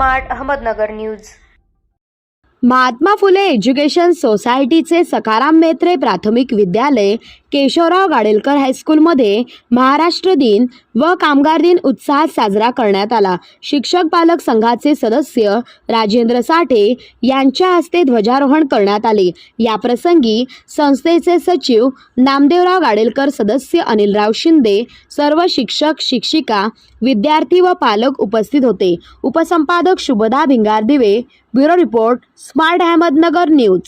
Smart Ahmednagar news. Mahatma Phule education सोसायटीचे सकाराम मेत्रे प्राथमिक विद्यालय केशवराव गाडेलकर हायस्कूलमध्ये महाराष्ट्र दिन व कामगार दिन उत्साहात साजरा करण्यात आला. शिक्षक पालक संघाचे सदस्य राजेंद्र साठे यांच्या हस्ते ध्वजारोहण करण्यात आले. या प्रसंगी संस्थेचे सचिव नामदेवराव गाडेलकर सदस्य अनिलराव शिंदे सर्व शिक्षक शिक्षिका विद्यार्थी व पालक उपस्थित होते. उपसंपादक Shubhada Bhingardive bureau report smart Ahmednagar news.